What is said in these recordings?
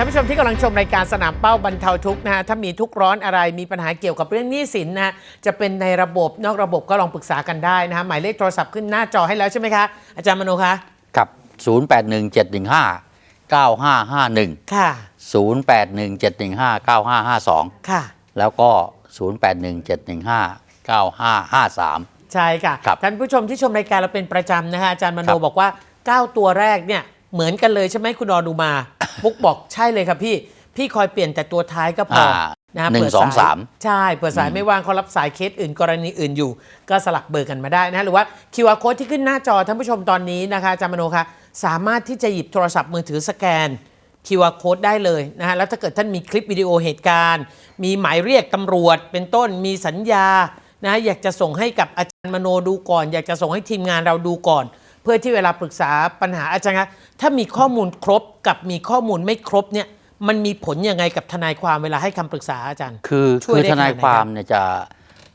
ท่านผู้ชมที่กำลังชมรายการสนามเป้าบรรเทาทุกข์นะฮะถ้ามีทุกข์ร้อนอะไรมีปัญหาเกี่ยวกับเรื่องหนี้สินนะฮะจะเป็นในระบบนอกระบบก็ลองปรึกษากันได้นะฮะหมายเลขโทรศัพท์ขึ้นหน้าจอให้แล้วใช่ไหมคะอาจารย์มโนคะกับ 081715 9551 ค่ะ 081715 9552 ค่ะ แล้วก็ 081715 9553 ใช่ค่ะ ครับท่านผู้ชมที่ชมรายการเราเป็นประจำนะคะอาจารย์มโนครับ บอกว่า 9 ตัวแรกเนี่ย เหมือนกันเลยใช่ไหมคุณอดูมามุกบอกใช่เลยครับพี่ พี่คอยเปลี่ยนแต่ตัวท้ายก็พออ่านะหนึ่งเผื่สองยสามใช่เผื่อสายไม่ว่างเขารับสายเคสอื่นกรณีอื่นอยู่ ก็สลักเบอร์กันมาได้นะหรือว่า QR code ที่ขึ้นหน้าจอท่านผู้ชมตอนนี้นะคะอาจารย์มโนคะสามารถที่จะหยิบโทรศัพท์มือถือสแกน QR code ได้เลยนะฮะแล้วถ้าเกิดท่านมีคลิปวิดีโอเหตุการณ์ มีหมายเรียกตำรวจ เป็นต้นมีสัญญานะอยากจะส่งให้กับอาจารย์มโนดูก่อน อยากจะส่งให้ทีมงานเราดูก่อน เพื่อที่เวลาปรึกษาปัญหาอาจารย์คะถ้ามีข้อมูลครบกับมีข้อมูลไม่ครบเนี่ยมันมีผลยังไงกับทนายความเวลาให้คำปรึกษาอาจารย์ คือช่วยคือได้ทนายขนาดไหนควาครัมบเนี่ยจะ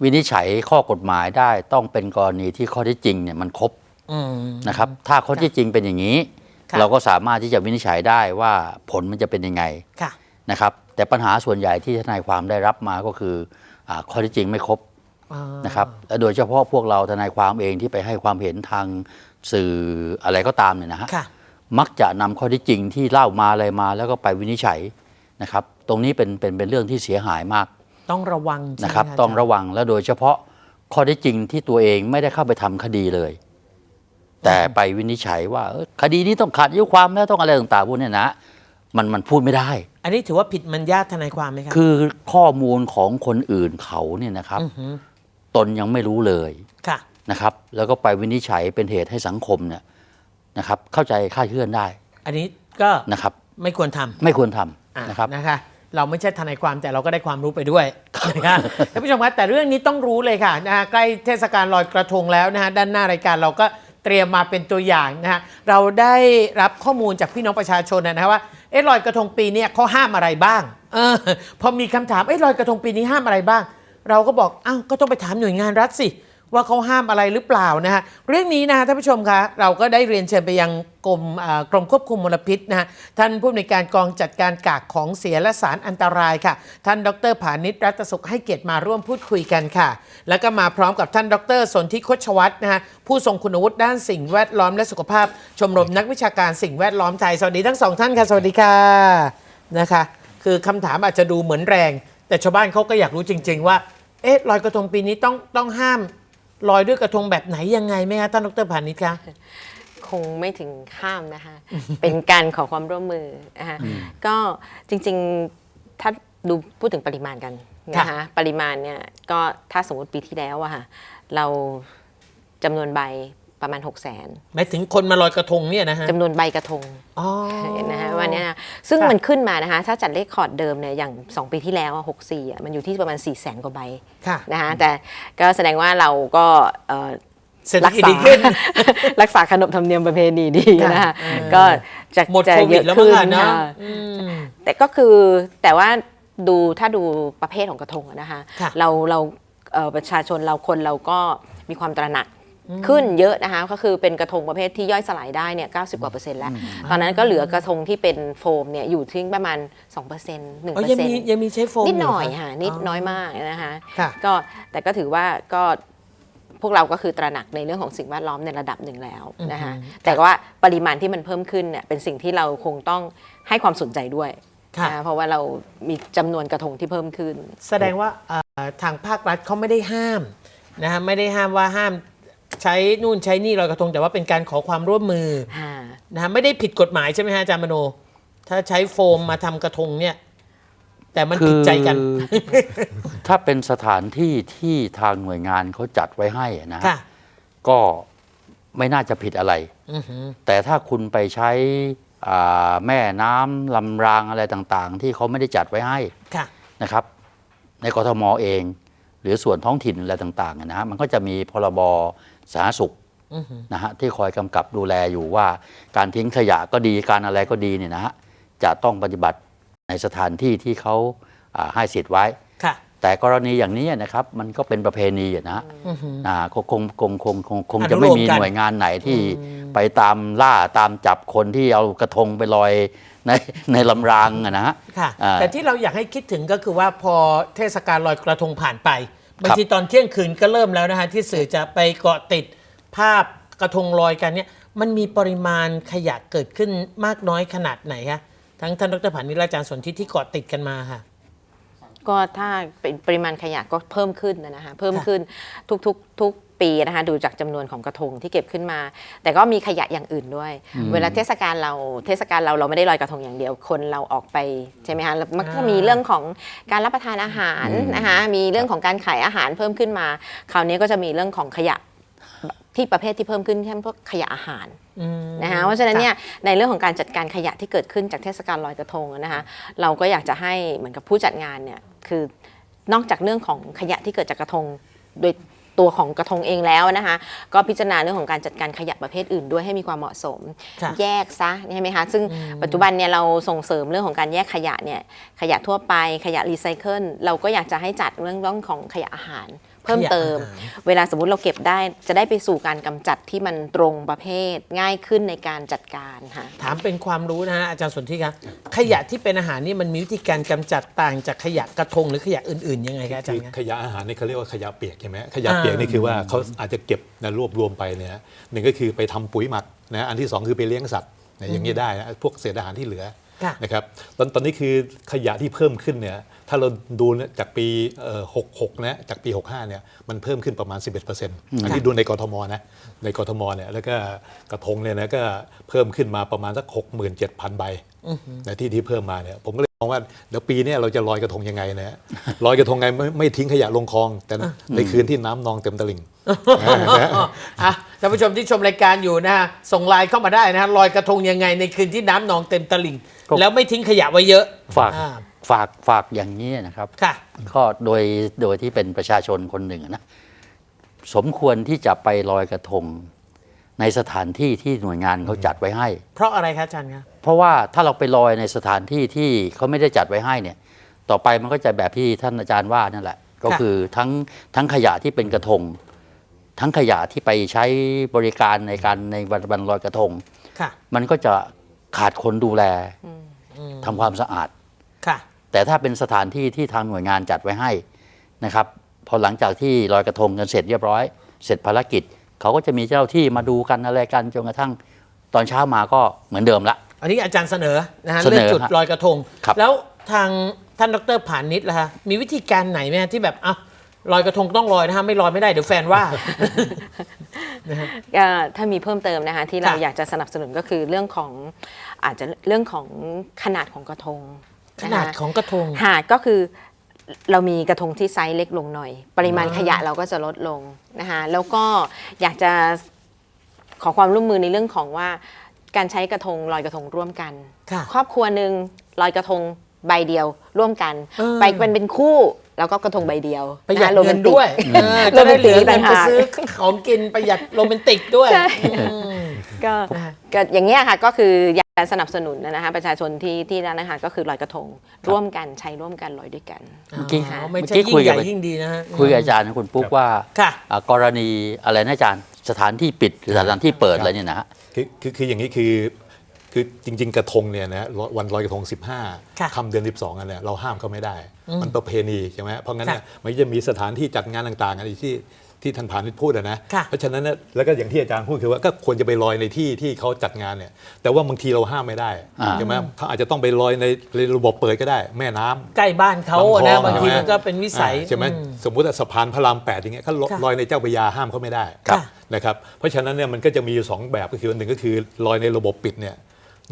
วินิจฉัยข้อกฎหมายได้ต้องเป็นกรณีที่ข้อเที่จริงเนี่ยมันครบอืม นะครับ ถ้าข้อเที่จริงเป็นอย่างนี้ ค่ะ เราก็สามารถที่จะวินิจฉัยได้ว่าผลมันจะเป็นยังไงค่ะ นะครับ แต่ปัญหาส่วนใหญ่ที่ทนายความได้รับมาก็คืออาข้อเที่จริงไม่ครบอ่านะครับและโดยเฉพาะพวกเราทนายความเองที่ไปให้ความเห็นทาง สื่ออะไรก็ตามเนี่ยนะฮะค่ะมักจะนำข้อที่จริงที่เล่ามาอะไรมา แล้วก็ไปวินิจฉัยนะครับ ตรงนี้เป็นเป็นเป็นเรื่องที่เสียหายมากต้องระวังใช่ไหมนะครับาจาย์ต้องระวังและโดยเฉพาะข้อที่จริงที่ตัวเองไม่ได้เข้าไปทำคดีเลย แต่ไปวินิจฉัยว่าเอ้ยคดีนี้ต้องขาดอายุความแล้วต้องอะไรต่างๆพวกเนี้ยนะมันมันพูดไม่ได้ อันนี้ถือว่าผิดมัญญาทนายความไหมครับคือข้อมูลของคนอื่นเขาเนี่ยนะครับอหือตนยังไม่รู้เลย ค่ะ นะครับ แล้วก็ไปวินิจฉัยเป็นเหตุให้สังคมเนี่ยนะครับ เข้าใจคลาดเคลื่อนได้อันนี้ก็นะครับ ไม่ควรทำไม่ควรทอะำนะครับ นะคะ เราไม่ใช่ทนายความแต่เราก็ได้ความรู้ไปด้วยนะคะท่านผู้ชมครับแต่เรื่องนี้ต้องรู้เลยค่ะนะฮะใกล้เทศกาลลอยกระทงแล้วนะฮะด้านหน้ารายการเราก็เตรียมมาเป็นตัวอย่างนะฮะเราได้รับข้อมูลจากพี่น้องประชาชนนะฮะว่าเอ๊ะลอยกระทงปีเนี้เขาห้ามอะไรบ้างเออพอมีคำถามเอ๊ะลอยกระทงปีนี้ห้ามอะไรบ้าง เราก็บอกอ้าวก็ต้องไปถามหน่วยงานรัฐสิ ว่าเขาห้ามอะไรหรือเปล่านะฮะเรื่องนี้นะฮะท่านผู้ชมคะเราก็ได้เรียนเชิญไปยังกรมกรมควบคุมมลพิษนะฮะท่านผู้อำนวยการกองจัดการกากของเสียและสารอันตรายค่ะ ท่านดรผานิชรัตสุขให้เกียรติมาร่วมพูดคุยกันค่ะ แล้วก็มาพร้อมกับท่านดรสนธิคชวัฒน์นะฮะผู้ทรงคุณวุฒิด้านสิ่งแวดล้อมและสุขภาพ ชมรมนักวิชาการสิ่งแวดล้อมไทยสวัสดีทั้งสองท่านค่ะสวัสดีค่ะนะคะคือคำถามอาจจะดูเหมือนแรง แต่ชาวบ้านเขาก็อยากรู้จริง ๆ ว่าเอ๊ะลอยกระทงปีนี้ต้องต้องห้าม ลอยด้วยกระทงแบบไหนยังไงไหมคะท่านดรผานิชคะ คงไม่ถึงห้ามนะคะ เป็นการขอความร่วมมือนะคะก็จริงๆถ้าดูพูดถึงปริมาณกันนะคะปริมาณเนี่ยก็ถ้าสมมติปีที่แล้วอะค่ะเราจำนวนใบ ประมาณ 6 0 0 0 0นหมายถึงคนมาลอยกระทงเนี่ยนะฮะจำนวนใบกระทงอ๋อนะคะวันเนี้ยนะซึ่งค่ะมันขึ้นมานะคะถ้าจัดเลขคอร์ดเดิมเนี่ยอย่าง 2 ปีที่แล้วอะ64อะมันอยู่ที่ประมาณ4 0 0 0 0 0กว่าใบค่ะนะคะแต่ก็แสดงว่าเราก็เอ่อเศรษฐรักกิจษาดีขึ้นรักษาขนบธรรมเนียมประเพณีดีค่ะนะคะเออก็จะหมดจะโควิเยดอะแล้วขึ้มั้งนอะเนาะค่ะอืมแต่ก็คือแต่ว่าดูถ้าดูประเภทของกระทงอะนะคะค่ะเราเราเอ่อประชาชนเราคนเราก็มีความตระหนัก ขึ้นเยอะนะคะก็คือเป็นกระทงประเภทที่ย่อยสลายได้เนี่ย90กว่าเปอร์เซ็นต์แล้ว ตอนนั้นก็เหลือกระทงที่เป็นโฟมเนี่ยอยู่ที่ประมาณ2%เปอร์เซ็นต์หนึ่งอ๋เปออยังร์เซ็นมีต์ยังมีใช้โฟมนิดหน่อยเรค่ะนิดน้อยมากนะคะค่ะ ก็แต่ก็ถือว่าก็พวกเราก็คือตระหนักในเรื่องของสิ่งแวดล้อมในระดับหนึ่งแล้วนะคะอือฮึแต่ว่าปริมาณที่มันเพิ่มขึ้นเนี่ยเป็นสิ่งที่เราคงต้องให้ความสนใจด้วยค่ะนะเพราะว่าเรามีจำนวนกระทงที่เพิ่มขึ้น แสดงว่าเอ่อทางภาครัฐเขาไม่ได้ห้ามนะฮะไม่ได้ห้ามว่าห้าม ใช้นู่นใช้นี่ลอยกระทงแต่ว่าเป็นการขอความร่วมมือนะฮะไม่ได้ผิดกฎหมายใช่ไหมฮะอาจารย์มโน ถ้าใช้โฟมมาทำกระทงเนี่ย แต่มันผิดใจกัน คือถ้าเป็นสถานที่ที่ทางหน่วยงานเขาจัดไว้ให้อะนะค่ะ ก็ไม่น่าจะผิดอะไร อือหือ แต่ถ้าคุณไปใช้อ่าแม่น้ำลำรางอะไรต่างๆ ที่เขาไม่ได้จัดไว้ให้ ค่ะ นะครับในกทมเอง หรือส่วนท้องถิ่นอะไรต่างๆอะนะฮะมันก็จะมีพรบ สาธารณสุขอือหือนะฮะที่คอยกำกับดูแลอยู่ว่า การทิ้งขยะก็ดีการอะไรก็ดีเนี่ยนะฮะจะต้องปฏิบัติในสถานที่ที่เขาอ่าให้สิทธิ์ไว้ค่ะแต่กรณีอย่างนี้นะครับมันก็เป็นประเพณีอะนะอ่าคงคงคงคงคงคงอนุจะไม่โลมมีกันหน่วยงานไหนที่ไปตามล่าตามจับคนที่เอากระทงไปลอยในในลำรางอะนะค่ะอ่าแต่ที่เราอยากให้คิดถึงก็คือว่าพอเทศกาลลอยกระทงผ่านไป บางทีตอนเที่ยงคืนก็เริ่มแล้วนะฮะที่สื่อจะไปเกาะติดภาพกระทงลอยกันเนี่ยมันมีปริมาณขยะเกิดขึ้นมากน้อยขนาดไหนคะทั้งท่านดรผานิชและอาจารย์สนธิที่เกาะติดกันมาค่ะ ก็ถ้าเป็นปริมาณขยะก็เพิ่มขึ้นนะคะเพิ่มขึ้นทุกๆทุก ปีนะคะดูจากจำนวนของกระทงที่เก็บขึ้นมา แต่ก็มีขยะอย่างอื่นด้วย เวลาเทศกาลเราเทศกาลเราเราไม่ได้ลอยกระทงอย่างเดียวคนเราออกไปใช่ไหมคะแล้วมันก็มีเรื่องของการรับประทานอาหารนะคะมีเรื่องของการขายอาหารเพิ่มขึ้นมา คราวนี้ก็จะมีเรื่องของขยะที่ประเภทที่เพิ่มขึ้นเช่นพวกขยะอาหารนะคะเพราะฉะนั้นเนี่ยในเรื่องของการจัดการขยะที่เกิดขึ้นจากเทศกาลลอยกระทงนะคะเราก็อยากจะให้เหมือนกับผู้จัดงานเนี่ยคือนอกจากเรื่องของขยะที่เกิดจากกระทงโดย ตัวของกระทงเองแล้วนะคะ ก็พิจารณาเรื่องของการจัดการขยะประเภทอื่นด้วยให้มีความเหมาะสม ค่ะแยกซะใช่ไหมคะ ซึ่งปัจจุบันเนี่ยเราส่งเสริมเรื่องของการแยกขยะเนี่ยขยะทั่วไปขยะรีไซเคิลเราก็อยากจะให้จัดเรื่องเรื่องของขยะอาหาร เพิ่มเติมขยะอาหารเวลาสมมติเราเก็บได้จะได้ไปสู่การกำจัดที่มันตรงประเภทง่ายขึ้นในการจัดการค่ะถามเป็นความรู้นะฮะอาจารย์สนธิครับขยะที่เป็นอาหารนี่มันมีวิธีการกำจัดต่างจากขยะกระทงหรือขยะอื่นๆยังไงครับอาจารคือย์ครับขยะอาหารนี่เขาเรียกว่าขยะเปียกใช่ไหมขยะอ่าเปียกนี่คือว่าเขาอาจจะเก็บนะรวบรวมไปเนี่ยหนึ่งก็คือไปทำปุ๋ยหมักนะอันที่สองคือไปเลี้ยงสัตว์นะอย่างนี้ได้นะพวกเศษอาหารที่เหลือค่ะ นะครับตอนตอนนี้คือขยะที่เพิ่มขึ้นเนี่ยถ้าเราดูเนี่ยจากปีเอ่อ66 นะ จากปี 65 เนี่ย มันเพิ่มขึ้นประมาณ 11%อันนี้ดูในกรทมนะ ในกรทมเนี่ย แล้วก็กระทงเนี่ยนะก็เพิ่มขึ้นมาประมาณสัก 67,000 ใบนะที่ที่เพิ่มมาเนี่ย ผมก็เลยมองว่าเดี๋ยวปีเนี้เราจะลอยกระทงยังไงนะฮะลอยกระทงไงไม่ไม่ทิ้งขยะลงคลอง แต่ในคืนที่น้ำนองเต็มตลิ่งอะ ท่านผู้ชมที่ชมรายการอยู่นะฮะส่งไลน์เข้ามาได้นะฮะลอยกระทงยังไงในคืนที่น้ำนองเต็มตลิ่งก็แล้วไม่ทิ้งขยะไว้เยอะฝากอ่าฝากฝากอย่างนี้นะครับ ค่ะ ก็โดยโดยที่เป็นประชาชนคนหนึ่งนะสมควรที่จะไปลอยกระทง ในสถานที่ที่หน่วยงานเขาจัดไว้ให้ เพราะอะไรคะอาจารย์ครับเพราะว่าถ้าเราไปลอยในสถานที่ที่เขาไม่ได้จัดไว้ให้เนี่ย ต่อไปมันก็จะแบบที่ท่านอาจารย์ว่านั่นแหละ ก็คือทั้งทั้งขยะที่เป็นกระทง ทั้งขยะที่ไปใช้บริการในการในวันวันลอยกระทง ค่ะ มันก็จะขาดคนดูแลทำความสะอาด ค่ะ แต่ถ้าเป็นสถานที่ที่ทางหน่วยงานจัดไว้ให้นะครับ พอหลังจากที่ลอยกระทงกันเสร็จเรียบร้อย เสร็จภารกิจ เขาก็จะมีเจ้าที่มาดูกันอะไรกันจนกระทั่งตอนเช้ามาก็เหมือนเดิมละ อันนี้อาจารย์เสนอนะฮะเสนอเรื่องจุดฮะลอยกระทง ครับ แล้วทางท่านดรผานิชล่ะฮะมีวิธีการไหนไหมฮะที่แบบอะ ลอยกระทงต้องลอยนะฮะไม่ลอยไม่ได้เดี๋ยวแฟนว่าก็ถ้ามีเพิ่มเติมนะคะที่เราค่ะอยากจะสนับสนุนก็คือเรื่องของอาจจะเรื่องของขนาดของกระทงขนาดะคะของกระทงค่ะก็คือเรามีกระทงที่ไซส์เล็กลงหน่อย ปริมาณอ่า ขยะเราก็จะลดลงนะคะแล้วก็อยากจะขอความร่วมมือในเรื่องของว่าการใช้กระทงลอยกระทงร่วมกัน ค่ะ ครอบครัวหนึ่งลอยกระทงใบเดียวร่วมกัน เออ ไปเป็นเป็นคู่ แล้วก็กระทงใบเดียวประหยัดนคโรแมเงินนติกด้วยเออโรจะแมได้นเหติลืกอเงินต่างไปหากซื้อของกินประหยัดโรแมนติกด้วยใช่อืมก็นะฮะก็อย่างเงี้ยค่ะก็คืออยากจะสนับสนุนนะคะประชาชนที่ที่นั่นนะคะก็คือลอยกระทง ร่วมกันใช้ร่วมกันลอยด้วยกันเมื่อกี้อ๋อไม่เมื่อใช่กี้ยิ่คุงยใหกับญ่ยิ่งดีนะฮะคุยกับอาจารย์คุณปุ๊กว่าค่ะอ่ากรณีอะไรนะอาจารย์สถานที่ปิดหรือสถานที่เปิดอะไรเนี่ยนะฮะคือคือคืออย่างนี้คือ คือจริง ๆ กระทงเนี่ยนะวันลอยกระทง ค่ะ15คำเดือน 12อันเนี่ยเราห้ามเขาไม่ได้ มันประเพณีใช่ไหมเพราะงั้นเนี่ยค่ะมันจะมีสถานที่จัดงานต่างๆอะไรที่ที่ท่านผานิชพูดอะนะค่ะ เพราะฉะนั้นเนี่ยแล้วก็อย่างที่อาจารย์พูดคือว่าก็ควรจะไปลอยในที่ที่เขาจัดงานเนี่ยแต่ว่าบางทีเราห้ามไม่ได้อ่า ใช่ไหมเขาอาจจะต้องไปลอยในในระบบเปิดก็ได้ แม่น้ำ ใกล้บ้านเขาอะนะบางทีใช่ไหมันก็เป็นวิสัย อ่าใช่ไหมอืมสมมุติว่าสะพานพระรามแปดอย่างเงี้ยเขาลค่ะลอยในเจ้าพระยาห้ามเขาไม่ได้ค่ะนะครับเพราะฉะนั้นเนี่ยมันก็จะมีอยู่สองแบบก็คือหนึ่งก็คือลอยในระบบปิดเนี่ย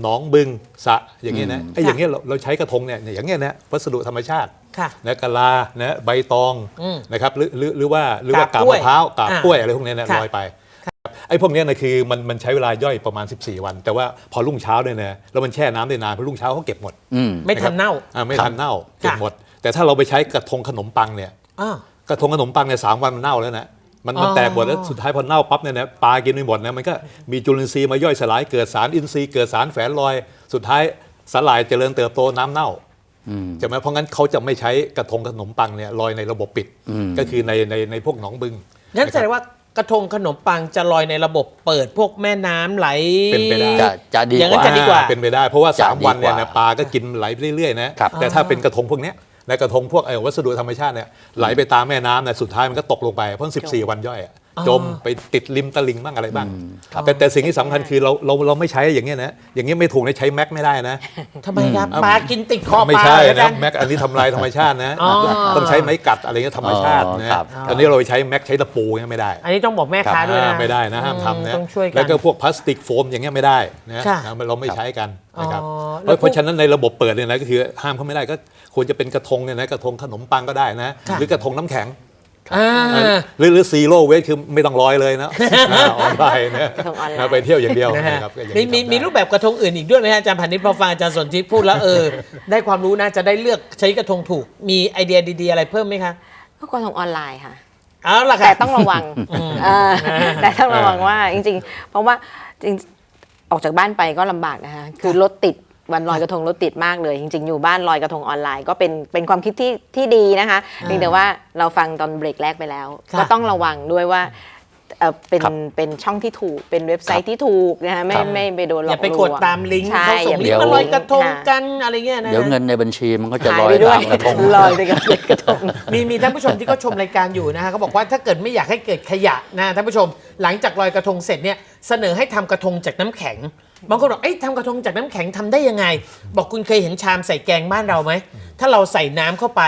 หนองบึงสระอย่างเงี้ยนะไอ้อย่างเงี้ยเราเราใช้กระทงเนี่ยอย่างเงี้ยนะวัสดุธรรมชาติค่ะนะกะลานะใบตองอืมนะครับหรือหรือหรือว่าหรือว่ากากาบบกล้วยมะพร้าวกาบอ่ากล้วยอะไรพวกเนี้ยนะค่ะลอยไปไอ้พวกเนี้ยนะคือมันมันใช้เวลาย่อยประมาณ 14 วัน แต่ว่าพอรุ่งเช้าเนี่ยนะแล้วมันแช่น้ำได้นานพอรุ่งเช้าเขาเก็บหมดอืมไม่ทันเน่าอ่าไม่ทันเน่าเก็บค่ะหมด แต่ถ้าเราไปใช้กระทงขนมปังเนี่ยอ้าวกระทงขนมปังเนี่ยสามวันมันเน่าแล้วนะ มันมันอ๋อแตกหมดแล้วสุดท้ายพอเน่าปั๊บเนี่ยนะปลากินไม่หมดนะมันก็มีจุลินทรีย์มาย่อยสลายเกิดสารอินทรีย์เกิดสารแฝงลอย สุดท้ายสลายเจริญเติบโตน้ำเน่าอืมใช่ไหมเพราะงั้นเขาจะไม่ใช้กระทงขนมปังเนี่ยลอยในระบบปิดอืมก็คือในในในพวกหนองบึงงั้นแสดะงครับว่ากระทงขนมปังจะลอยในระบบเปิดพวกแม่น้ำไหลเป็นไปได้จะจะดีอย่างกนั้นว่าจะดีกว่าเป็นไปได้เพราะว่าจะ3วันเนี่ยดีกนะว่าปลาก็กินไหลไปเรื่อยๆนะครับแต่ถ้าเป็นกระทงพวกเนี้ย นะกระทงพวกเอ่อวัสดุธรรมชาติเนี่ยไหลไปตามแม่น้ำนะสุดท้ายมันก็ตกลงไปเพราะ14 วันย่อยอะ จมไปติดริมตลิ่งบ้างอะไรบ้างแต่แต่สิ่งที่สำคัญคือเราเราเราไม่ใช้อย่างเงี้ยนะ อย่างเงี้ยไม่ถูกนะใช้แม็กไม่ได้นะทำไมครับปลากินติดคอไม่ปลาใช่เลยอานะจารย์แม็กอันนี้ทำลายธรรมชาตินะอ๋อต้องใช้ไม้กัดอะไรเงี้ยธรรมชาติอ๋อนะครับตอนนี้เราไปใช้แม็กใช้ตะปูเงี้ยไม่ได้ อันนี้ต้องบอกแม่ค้าด้วยนะอ่าไม่ได้นะห้ามทำนะต้องช่วยกันแล้วก็พวกพลาสติกโฟมอย่างเงี้ยไม่ได้นะค่ะนะเราไม่ใช้กันนะครับอ๋อเพแล้วราะเพราะฉะนั้นในระบบเปิดเนี่ยนะก็คือห้ามเขาไม่ได้ก็ควรจะเป็นกระทงเนี่ยนะกระทงขนมปังก็ได้นะค่ะหรือกระทงน้ำแข็ง อ่า หรือหรือซีโร่เวทคือไม่ต้องลอยเลยนะ อ่าออนไลน์นะกระทงออนไลน์ นะไปเที่ยวอย่างเดียวนะฮะนะครับก็อย่างมีนี้มีทำได้ มีรูปแบบกระทงอื่นอีกด้วยไหมฮะอาจารย์พันนิชพอฟังอาจารย์สนทิพูดแล้วเออ ได้ความรู้นะจะได้เลือกใช้กระทงถูก มีไอเดียดีๆ อะไรเพิ่มไหมคะก็กระทงออนไลน์ค่ะ เอาล่ะแต่ค่ะต้องระวังเออแต่ต้องระวังว่าจริง ๆ เพราะว่าจริงออกจากบ้านไปก็ลำบากนะคะ คือรถติด วันลอยกระทงรถติดมากเลย จริง ๆ อยู่บ้านลอยกระทงออนไลน์ก็เป็นเป็นความคิดที่ที่ดีนะคะเพียงแต่ว่าเราฟังตอนเบรกแรกไปแล้ว ค่ะก็ต้องระวังด้วยว่าเอ่อเป็นครับเป็นช่องที่ถูกเป็นเว็บไซต์ที่ถูกนะคะไม่ครับ ไม่ไปโดนหลออกย่าไปลกวดงตามลิงก์ใช่เขาส่งอย่าไปลิงก์มาลอยกระทงค่ะกันอะไรเงี้ยนะเดี๋ยวเงินในบัญชีมันก็จะหายลอยไปด้วยตามกระทง ลอยไปกับกระทง มีมีท่านผู้ชมที่เขาชมรายการอยู่นะฮะเขาบอกว่าถ้าเกิดไม่อยากให้เกิดขยะนะท่านผู้ชม หลังจากลอยกระทงเสร็จเนี่ยเสนอให้ทำกระทงจากน้ำแข็ง บางคนบอกเอ้ยทำกระทงจากน้ำแข็งทำได้ยังไง บอกคุณเคยเห็นชามใส่แกงบ้านเราไหมถ้าเราใส่น้ำเข้าไป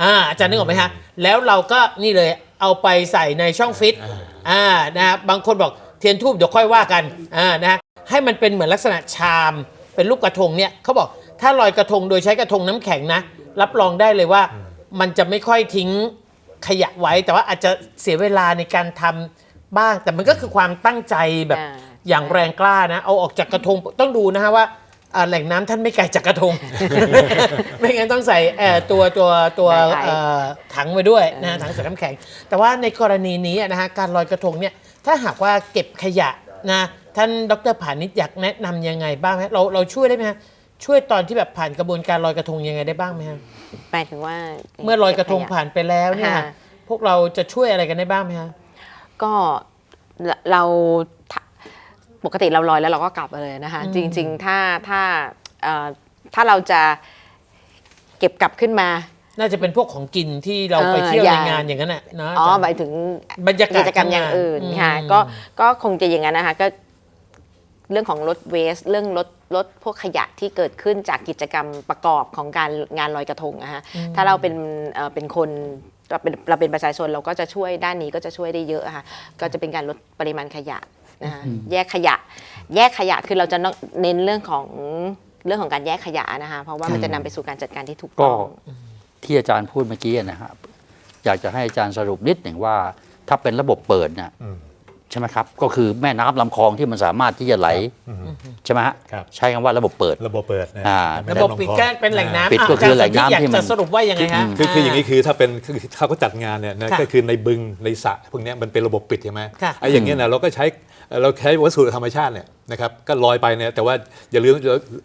อ่าอาจารย์นึกออกไหมฮะแล้วเราก็นี่เลยเอาไปใส่ในช่องฟิตอ่านะฮะบางคนบอกเทียนทูบเดี๋ยวค่อยว่ากันอ่านะฮะให้มันเป็นเหมือนลักษณะชามเป็นรูปกระทงเนี่ยเขาบอกถ้าลอยกระทงโดยใช้กระทงน้ำแข็งนะ รับรองได้เลยว่ามันจะไม่ค่อยทิ้งขยะไว้ แต่ว่าอาจจะเสียเวลาในการทำบ้าง แต่มันก็คือความตั้งใจแบบ อ่าอย่างแรงกล้านะ เอาออกจากกระทงต้องดูนะฮะว่าอ่าแหล่งน้ำท่านไม่ไกลจากกระทง ไม่งั้นต้องใส่เอ่อตัวตัวตัวใส่เอ่อถังไว้ด้วยนะถังใส่น้ำแข็ง แต่ว่าในกรณีนี้นะฮะการลอยกระทงเนี่ยถ้าหากว่าเก็บขยะนะท่านดรผานิชอยากแนะนำยังไงบ้างไหมเราเราช่วยได้ไหมฮะช่วยตอนที่แบบผ่านกระบวนการลอยกระทงยังไงได้บ้างไหมฮะหมายถึงว่าเมื่อลอยกระทงผ่านไปแล้วเนี่ยค่ะพวกเราจะช่วยอะไรกันได้บ้างไหมฮะ ก็เราเราถ้า ปกติเราลอยแล้วเราก็กลับมาเลยนะคะ จริง ๆ ถ้าถ้าเอ่อถ้าเราจะเก็บกลับขึ้นมา น่าจะเป็นพวกของกินที่เราไปเออเที่ยวอในย่างงานอย่างนั้นน่ะเนอะอ๋ออาจารย์หมายถึงบรรยากาศกิจกรรมอย่างอื่นข้างหน้าค่ะอืมก็ก็คงจะอย่างนั้นนะคะก็เรื่องของลดเวสเรื่องลดลดพวกขยะที่เกิดขึ้นจากกิจกรรมประกอบของการงานลอยกระทงนะคะถ้าเราเป็นเอ่อเป็นคนเราเป็นเราเป็นประชาชนเราก็จะช่วยด้านนี้ก็จะช่วยได้เยอะอะค่ะก็จะเป็นการลดปริมาณขยะ นะคะแยกขยะ แยกขยะคือเราจะเน้นเรื่องของเรื่องของการแยกขยะนะคะเพราะว่ามันจะนำไปสู่การจัดการที่ถูกก็ต้องที่อาจารย์พูดเมื่อกี้นะครับอยากจะให้อาจารย์สรุปนิดหนึ่งว่า ถ้าเป็นระบบเปิดเนี่ยอืมใช่ไหมครับ ก็คือแม่น้ำลำคลองที่มันสามารถที่จะไหลอืมใช่ไหมฮะครับใช้คำว่าระบบเปิด ระบบเปิดนะอ่าไม่ระได้บบลงปิดคอก็เป็นแหล่งน้ำปิดก็ะคือแหล่งน้ำอาจารย์ที่มันอยากจะสรุปว่ายังไงฮะคือคืออย่างนี้คือถ้าเป็นคือถ้าเขาจัดงานเนี่ยนะค่ะก็คือในบึงในสระพวกเนี้ยมันเป็นระบบปิดใช่ไหมค่ะไอ้อย่างเงี้ยนะเราก็ใช้ เราใช้วัสดุธรรมชาติเนี่ยนะครับก็ลอยไปเนี่ยแต่ว่าอย่าลืม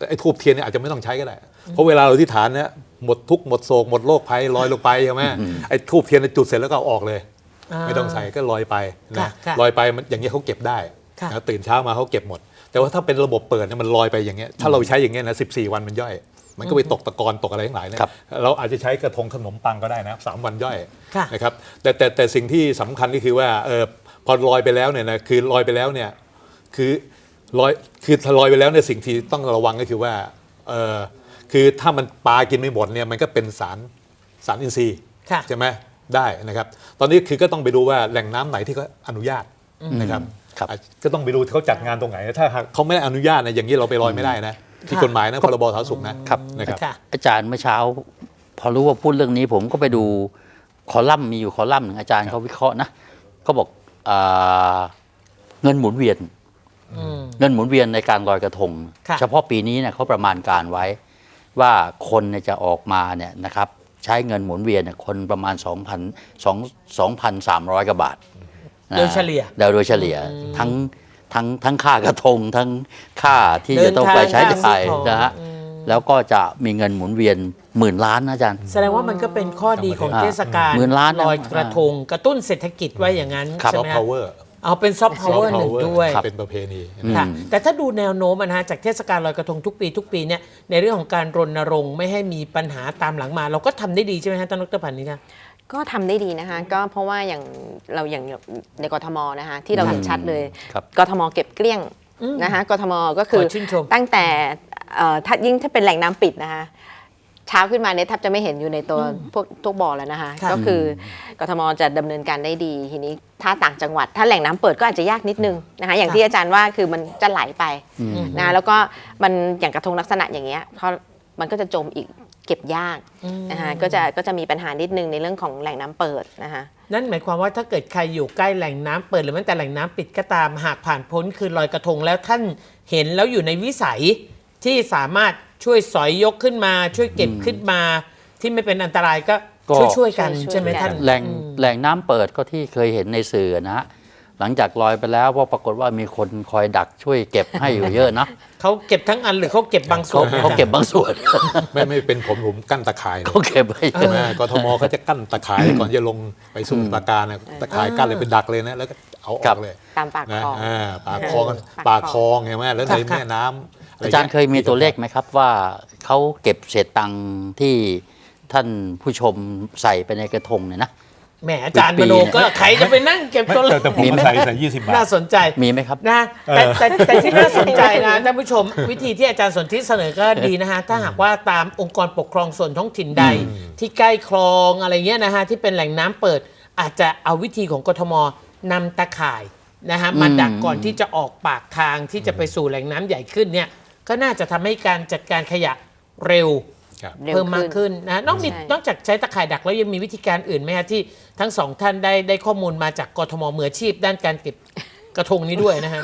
ไอ้ทูบเทียนเนี่ยอาจจะไม่ต้องใช้ก็ได้เพราะเวลาเราที่ฐานเนี่ยหมดทุกข์หมดโศกหมดโรคภัยลอยลงไปใช่ไหมไอ้ทูบเทียนเนยจุดเสร็จแล้วก็เอาออกเลยาไม่ต้องใส่ก็ลอยไปค่ะนะค่ะลอยไปมันอย่างเงี้ยเขาเก็บได้ค่ะนะตื่นเช้ามาเขาเก็บหมด แต่ว่าถ้าเป็นระบบเปิดเนี่ยมันลอยไปอย่างเงี้ยถ้าเราใช้อย่างเงี้ยนะ14วันมันย่อย มันก็ไปตกตะกอนตกอะไรทั้งหลายเนี่ยครับเราอาจจะใช้กระทงขนมปังก็ได้นะสามวันย่อยค่ะนะครับแต่แต่แต่สิ่งที่สำคัญก็คือว่าเออ พอลอยไปแล้วเนี่ยนะคือลอยไปแล้วเนี่ยคือลอยคือถ้าลอยไปแล้วเนี่ยสิ่งที่ต้องระวังก็คือว่าเออคือถ้ามันปลากินไม่หมดเนี่ยมันก็เป็นสารสารอินทรีย์ค่ะใช่ไหมได้นะครับ ตอนนี้คือก็ต้องไปดูว่าแหล่งน้ำไหนที่เขาอนุญาตนะครับครับอะก็ต้องไปดูเขาจัดงานตรงไหน ถ้าหากเขาไม่ได้อนุญาตนะอย่างนี้เราไปลอยไม่ได้นะที่ค่ะกฎหมายนะพรบสาธารณสุขนะครับนะครับค่ะอาจารย์เมื่อเช้า พอรู้ว่าพูดเรื่องนี้ผมก็ไปดูคอลัมน์มีอยู่คอลัมน์หนึ่งอาจารย์เขาวิเคราะห์นะเขาบอกอา เงินหมุนเวียนอืมเงินหมุนเวียนในการลอยกระทงค่ะเฉพาะปีนี้เนี่ยเขาประมาณการไว้ว่าคนเนี่ยจะออกมาเนี่ยนะครับใช้เงินหมุนเวียนเนี่ยคนประมาณ 2,000 2 2,300กว่าบาทโดยเฉลี่ยโดยโดยเฉลี่ยทั้งทั้งทั้งค่ากระทงทั้งค่าที่เดิจะนต้องทางไปใช้ค่าจ่ายซื้อของนะฮะอืมแล้วก็จะมีเงินหมุนเวียน หมื่นล้านนะอาจารย์ แสดงว่ามันก็เป็นข้อดีของอ่าเทศกาลหมื่นล้านนะลอยกระทง กระตุ้นเศรษฐกิจไว้อย่างนั้นครับ ใช่ซอไหฟมต์ฮะพาวเวอร์เอาเป็นซอฟต์พาวเวอร์หนึ่งด้วยเป็นประเพณีค่ะอืมแต่ถ้าดูแนวโน้มอะนะฮะจากเทศกาลลอยกระทงทุกปีทุกปีเนี่ยในเรื่องของการรณรงค์ไม่ให้มีปัญหาตามหลังมา เราก็ทำได้ดีใช่ไหมฮะท่านดรพันธ์นี่คะก็ทำได้ดีนะคะ ก็เพราะว่าอย่างเราอย่างในกทมนะคะที่เราเห็นชัดเลยครับ กทมเก็บเกลี้ยงนะคะกทมก็คือขอชื่นชมตั้งแต่เอ่อถ้ายิ่งถ้าเป็นแหล่งน้ำปิดนะคะ เช้าขึ้นมาเนี่ยแทบจะไม่เห็นอยู่ในตัวพวกทุกบ่อแล้วนะคะค่ะ ก็คือกทมจะดำเนินการได้ดีทีนี้ถ้าต่างจังหวัด ถ้าแหล่งน้ำเปิดก็อาจจะยากนิดนึงนะคะอย่างที่อาจารย์ว่าคือมันจะไหลไปนะแล้วก็มันอย่างกระทงลักษณะอย่างเงี้ยเพราะมันก็จะจมอีกเก็บยากนะคะก็จะก็จะมีปัญหานิดนึงในเรื่องของแหล่งน้ำเปิดนะคะ นั่นหมายความว่าถ้าเกิดใครอยู่ใกล้แหล่งน้ำเปิดหรือแม้แต่แหล่งน้ำปิดก็ตามหากผ่านพ้นคืนลอยกระทงแล้วท่านเห็นแล้วอยู่ในวิสัย ที่สามารถช่วยสอยยกขึ้นมา ช่วยเก็บขึ้นมา ที่ไม่เป็นอันตรายก็ก็ ช่วยช่วยๆกันช่วยๆ ใช่ไหมกันท่านแหล่งแหล่งน้ำเปิดก็ที่เคยเห็นในสื่อนะฮะหลังจากลอยไปแล้วว่าปรากฏว่ามีคนคอยดักช่วยเก็บให้อยู่เยอะนะ เขาเก็บทั้งอันหรือเขาเก็บบางส่เขาวน เขาเก็บบางส่วน ไม่ไม่เป็นผมผมกั้นตะข่ายเลยเขาเก็บไว้เยใช่อะไหมกทมเขาจะกั้นตะข่ายก่อนจะลงไปสู่ปราการนะตะข่ายกั้นเลยเป็นดักเลยนะแล้วก็เอาอครัอบกเลยตามปากนะคลอง อ่าปากคลองปาปากกคคลลอองงใช่ไหมแล้วในแม่น้ำะไอาจารย์เคยมีตัวเลขไหมครับว่าเขาเก็บเศษตังค์ที่ท่านผู้ชมใส่ไปในกระทงเนี่ยนะ แหมอาจารย์มโนก็ใครจะไปนั่งเก็บไม่ตัวเลแต่ขแต่ผมมีไหมใส่ใส่ยี่สิบบาน่าท สนใจมีไหมครับ นะแต่แต่แต่ที่น่าสนใจนะท่านผู้ชม วิธีที่อาจารย์สนธิเสนอก็ดีนะฮะ ถ้าหากว่าตามองค์กรปกครองส่วนท้องถิ่นใด ที่ใกล้คลองอะไรเงี้ยนะฮะ ที่เป็นแหล่งน้ำเปิด อาจจะเอาวิธีของกทมนำตะข่ายนะฮะมาดักก่อนที่จะออกปากทางที่จะไปสู่แหล่งน้ำใหญ่ขึ้นเนี่ย ก็น่าจะทำให้การจัดการขยะเร็วครับเร็วเพิ่มมากขึ้นนะนอกมีใช่นอกจากใช้ตะข่ายดักแล้วยังมีวิธีการอื่นไหมฮะที่ทั้งสองท่านได้ได้ข้อมูลมาจากกทมมืออาชีพ ด้านการเก็บกระทงนี้ด้วยนะฮะ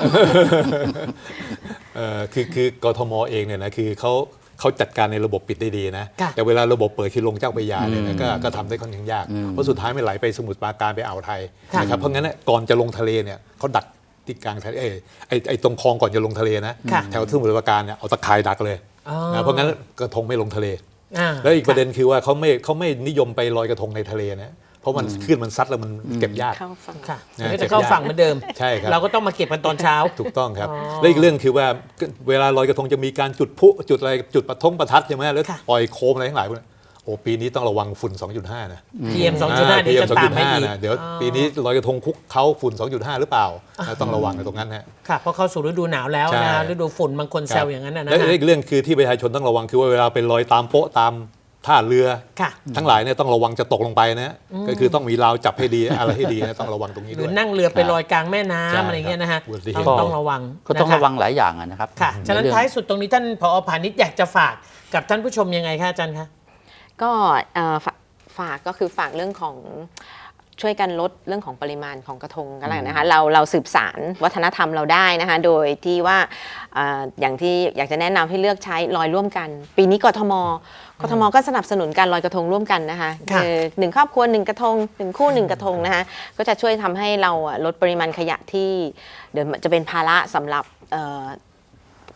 เอ่อคือคือกทมเองเนี่ยนะคือเขาเขาจัดการในระบบปิดได้ดีนะค่ะแต่เวลาระบบเปิดคือลงเจ้าพระยาเนี่ยนะก็ก็ทำได้ค่อนข้างยาก เพราะสุดท้ายไม่ไหลไปสมุทรปราการไปอ่าวไทยค่ะนะครับเพราะงั้นเนยก่อนจะลงทะเลเนี่ยเขาดัก ที่กลางทะเลเอ้ยไอ้ไอ้ตรงคลองก่อนจะลงทะเลนะค่ะ แถวสมุทรปราการเนี่ยเอาตะข่ายดักเลยอ๋อนะเพราะงั้นกระทงไม่ลงทะเลอ่าแล้วอีกประเด็นคือว่าเขาไม่เขาไม่นิยมไปลอยกระทงในทะเลนะเพราะมันคลื่นมันซัดแล้วมันเก็บยาก เข้าฝั่ง ค่ะนะก็จะเข้าฝั่งเหมือนเดิม ใช่ครับ เราก็ต้องมาเก็บกันตอนเช้า ถูกต้องครับ อ๋อและอีกเรื่องคือว่าเวลาลอยกระทงจะมีการจุดพลุจุดอะไรจุดประทงประทัดใช่ไหมแล้วค่ะ ปล่อยโคมอะไรทั้งหลายพวกนั้น โอ้ปีนี้ต้องระวังฝุ่น 2.5 นะ PM 2.5เดี๋ยวจะตามให้อีกนะเดี๋ยวปีนี้ลอยกระทงคุกเขาฝุ่น 2.5 หรือเปล่านะต้องระวังในตรงนั้นฮะ ค่ะเพราะเข้าสู่ฤดูหนาวแล้วใช่นะฮะฤดูฝุ่นบางคนแซวอย่างนั้นนะนะและฮะ อีกเรื่องคือที่ประชาชนต้องระวังคือว่าเวลาไปลอยตามโป๊ะตามท่าเรือ ค่ะ ทั้งหลายเนี่ยต้องระวังจะตกลงไปนะ ก็คือต้องมีราวจับให้ดีอะไรให้ดีนะต้องระวังตรงนี้หด้รืวอย นั่งเรือไปลอยกลางแม่น้ำใช่อะไรเงี้ยนะฮะอุบัติเหต้ตุองต้องระวังก็ต้องนคระวังหลายอย่างอะนะครับค่ะ ฉะนั้นใเรื่อง ท้ายสุดตรงนี้ท่านผอพาณิชย์อยากจะฝากกับท่านผู้ชมยังไงคะอาจารย์คะ ก็เอ่อฝาฝากก็คือฝากเรื่องของช่วยกันลดเรื่องของปริมาณของกระทงกันแล้วกันนะคะเราเราสืบสารวัฒนธรรมเราได้นะคะโดยที่ว่าเอ่ออย่างที่อยากจะแนะนำให้เลือกใช้ลอยร่วมกัน ปีนี้กทมกทมก็สนับสนุนการลอยกระทงร่วมกันนะคะค่ะอหนึ่งครอบครัวหนึ่งกระทงหนึ่งคู่หนึ่งกระทงนะคะก็จะช่วยทำให้เราอะลดปริมาณขยะที่เดี๋ยวจะเป็นภาระสำหรับเอ่อ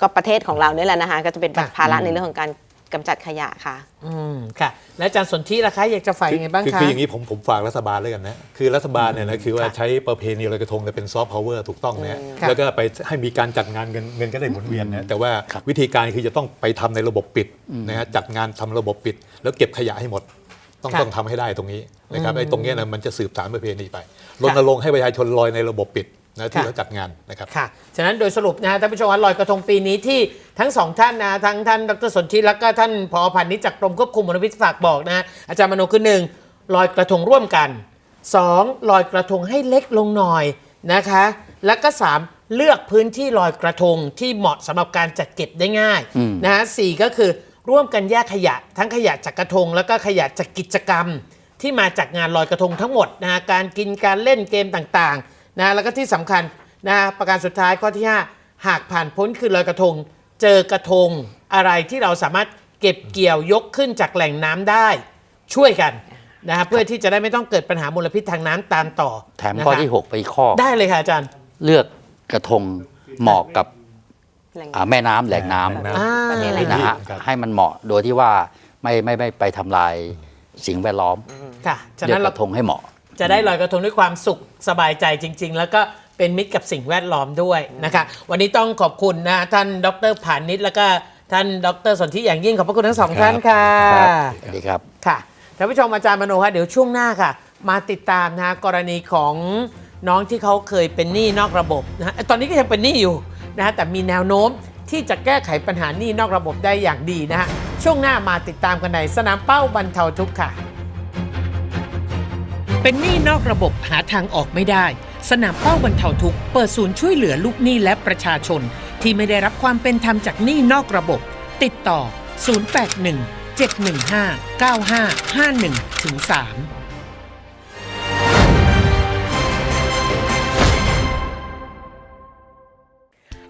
ก็ประเทศของเราเนี่ยแหละนะคะก็จะเป็นค่ะ ภาระในเรื่องของการ กำจัดขยะค่ะ อืมค่ะ และอาจารย์สนธิล่ะคะอยากจะฝากยังไงบ้างคือคะคืออย่างนี้ผมผมฝากรัฐบาลเลยกันนะคือรัฐบาลเนี่ยนะคือว่าค่ะใช้ประเพณีลอยกระทงเนี่ยเป็นซอฟต์พาวเวอร์ถูกต้องนะค่ะแล้วก็ไปให้มีการจัดงานเงินเงินก็ได้หมุนเวียนนะแต่ว่าวิธีการคือจะต้องไปทำในระบบปิดนะฮะจัดงานทำระบบปิด แล้วเก็บขยะให้หมดต้องค่ะต้องทำให้ได้ตรงนี้นะครับไอ้ตรงเนี้ยนะมันจะสืบสานประเพณีไปรณรงค์ให้ประชาชนลอยในระบบปิด นะที่ค่ะเขาจัดงานนะครับค่ะฉะนั้นโดยสรุปนะฮะท่านผู้ชมว่าลอยกระทงปีนี้ที่ทั้งสองท่านนะทั้งท่านดรสนธิแล้วก็ท่านผอพันนิจจากกรมควบคุมมลพิษฝากบอกนะฮะอาจารย์มโนคือหนึ่งลอยกระทงร่วมกันสองลอยกระทงให้เล็กลงหน่อยนะคะ แล้วก็สามเลือกพื้นที่ลอยกระทงที่เหมาะสำหรับการจัดเก็บได้ง่ายนะฮะสี่ก็คือร่วมกันแยกขยะ ทั้งขยะจากกระทง แล้วก็ขยะจากกิจกรรม ที่มาจากงานลอยกระทงทั้งหมดนะฮะการกินการเล่นเกมต่างๆ นะแล้วก็ที่สำคัญนะฮะประการสุดท้ายข้อที่ 5 หากผ่านพ้นคืนลอยกระทง เจอกระทงอะไรที่เราสามารถเก็บเกี่ยวยกขึ้นจากแหล่งน้ำได้ ช่วยกันนะฮะเพื่อที่จะได้ไม่ต้องเกิดปัญหามลพิษทางน้ำตามต่อ แถมข้อนะคะที่ 6 ไปอีกข้อ ได้เลยค่ะอาจารย์ เลือกกระทงเหมาะกับแหล่งอ่าแม่น้ำแหล่งน้แหล่งน้ำอ่าประเทศอะไรำนะฮะครับให้มันเหมาะโดยที่ว่าไม่ไม่ไม่ไปทำลายสิ่งแวดล้อมค่ะฉะเลือนั้กนกเราระทงให้เหมาะ จะได้ลอยกระทงด้วยความสุขสบายใจจริง ๆ แล้วก็เป็นมิตรกับสิ่งแวดล้อมด้วยนะคะ วันนี้ต้องขอบคุณนะท่านดรผานิชแล้วก็ท่านดรสนธิอย่างยิ่งขอบพระคุณทั้งสองท่านค่ะครับสวัสดีครับค่ะท่านผู้ชมอาจารย์มโนคะเดี๋ยวช่วงหน้าค่ะ มาติดตามนะกรณีของน้องที่เขาเคยเป็นหนี้นอกระบบนะฮะตอนนี้ก็ยังเป็นหนี้อยู่นะฮะแต่มีแนวโน้มที่จะแก้ไขปัญหาหนี้นอกระบบได้อย่างดีนะฮะช่วงหน้ามาติดตามกันในสนามเป้าบรรเทาทุกข์ค่ะ เป็นหนี้นอกระบบหาทางออกไม่ได้ สนามเป้าบรรเทาทุกเปิดศูนย์ช่วยเหลือลูกหนี้และประชาชน ที่ไม่ได้รับความเป็นธรรมจากหนี้นอกระบบ ติดต่อ 081 715 9551ถึง3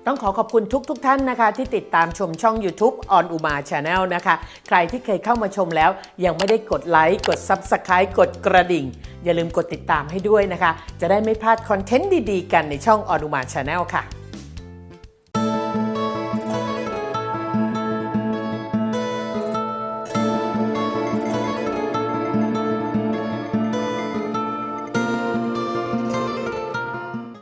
ต้องขอขอบคุณทุกทท่านนะคะ ที่ติดตามชมช่อง YouTube on Uma Channel นะคะ ใครที่เคยเข้ามาชมแล้ว ยังไม่ได้กดไลค์กด Subscribe กดกระดิ่ง อย่าลืมกดติดตามให้ด้วยนะคะ จะได้ไม่พลาดคอนเทนต์ดีๆ กันในช่อง on Uma Channel ค่ะ